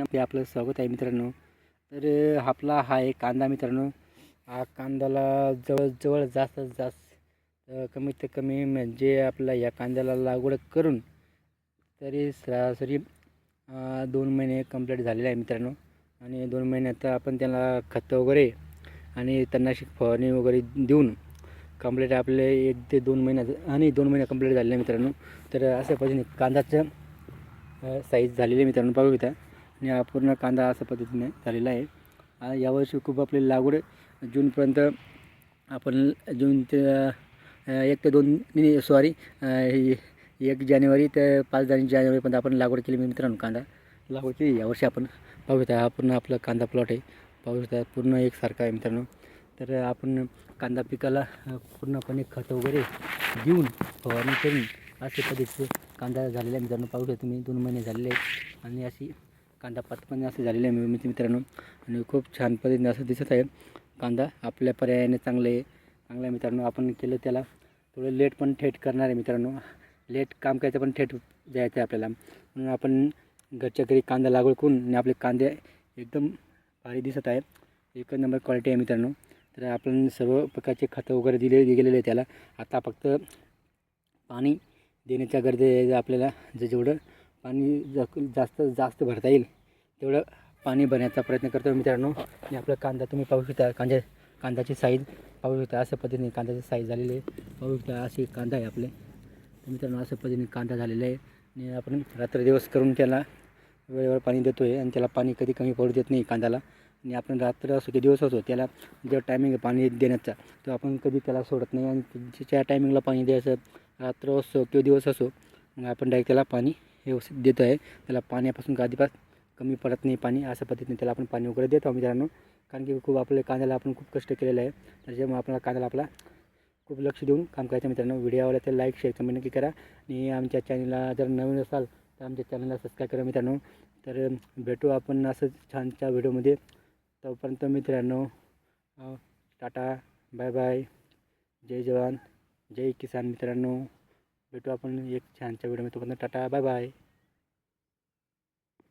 ते आपलं स्वागत आहे मित्रांनो. तर आपला हा एक कांदा मित्रांनो. हा कांद्याला जवळजवळ जास्त जास्त कमीत कमी म्हणजे आपला या कांद्याला लागवड करून तरी सरासरी दोन महिने कंप्लीट झालेले आहे मित्रांनो. आणि दोन महिन्यात आपण त्याला खतं वगैरे आणि तणनाशक फवारणी वगैरे देऊन कंप्लीट आपले एक ते दोन महिन्यात आणि दोन महिने कंप्लीट झालेले आहे मित्रांनो. तर अशा पद्धतीने कांद्याचं साईज झालेली आहे मित्रांनो. पाहू इथं. आणि हा पूर्ण कांदा अशा पद्धतीने झालेला आहे. यावर्षी खूप आपली लागवड जूनपर्यंत आपण जून ते एक ते दोन सॉरी एक जानेवारी ते पाच जानेवारीपर्यंत आपण लागवड केली मित्रांनो कांदा. लागवड केली. यावर्षी आपण पाहू इथं हा पूर्ण आपला कांदा प्लॉट आहे. पाहू शकता पूर्ण एकसारखा आहे मित्रांनो. तर आपण कांदा पिकाला पूर्णपणे खत वगैरे देऊन फवारणी करून अशा पद्धतीचे कांदा झालेला आहे मित्रांनो. पाहू शकता तुम्ही दोन महिने झालेले आहेत. आणि अशी कांदा पात पण असे आहे मी मित्रांनो. आणि खूप छान पद्धतीने असं दिसत आहे. कांदा आपल्या पर्यायाने चांगलं आहे. चांगलं आहे मित्रांनो. आपण केलं त्याला थोडं लेट पण थेट करणार आहे मित्रांनो. लेट काम करायचं पण थेट जायचं आहे आपल्याला. म्हणून आपण घरच्या घरी कांदा लागवड करून आणि आपले कांदे एकदम भारी दिसत आहे. एक नंबर क्वालिटी आहे मित्रांनो. तर आपण सर्व प्रकारचे खतं वगैरे दिले गेलेले आहे त्याला. आता फक्त पाणी देण्याच्या गरजे आपल्याला जे जेवढं पाणी जा- जास्त जास्त भरता येईल तेवढं पाणी भरण्याचा प्रयत्न करतो मित्रांनो. आणि आपला कांदा तुम्ही पाहू शकता कांद्या कांद्याची साईज पाहू शकता अशा पद्धतीने कांद्याची साईज झालेली आहे. पाहू शकता असे कांदा आहे आपले. तर मित्रांनो अशा पद्धतीने कांदा झालेला आहे. आणि आपण रात्र दिवस करून त्याला वेळेवर पाणी देतो आहे आणि त्याला पाणी कधी कमी पडू देत नाही कांद्याला. आणि आपण रात्र असो की दिवस असो त्याला जेव्हा टायमिंग आहे पाणी देण्याचा तो आपण कधी त्याला सोडत नाही. आणि ज्याच्या टायमिंगला पाणी द्यायचं रात्र असो किंवा दिवस असो मग आपण डायरेक्ट त्याला पाणी व्यवस्थित देतो आहे. त्याला पाण्यापासून अजिबात कमी पडत नाही पाणी अशा पद्धतीने त्याला आपण पाणी वगैरे देतो मित्रांनो कारण की खूप आपल्या कांद्याला आपण खूप कष्ट केलेलं आहे. त्याच्यामुळे आपल्याला कांद्याला आपला खूप लक्ष देऊन काम करायचं मित्रांनो. व्हिडिओ आवडला तर लाईक शेअर कमेंट नक्की करा. आणि आमच्या चॅनलला जर नवीन असाल तर आमच्या चॅनलला सबस्क्राईब करा मित्रांनो. तर भेटू आपण असं छानच्या व्हिडिओमध्ये तोपर्यंत मित्रांनो टाटा बाय बाय जय जवान. जय किसान मित्रांनो. भेटू आपण एक छानच्या व्हिडिओमध्ये तोपर्यंत टाटा बाय बाय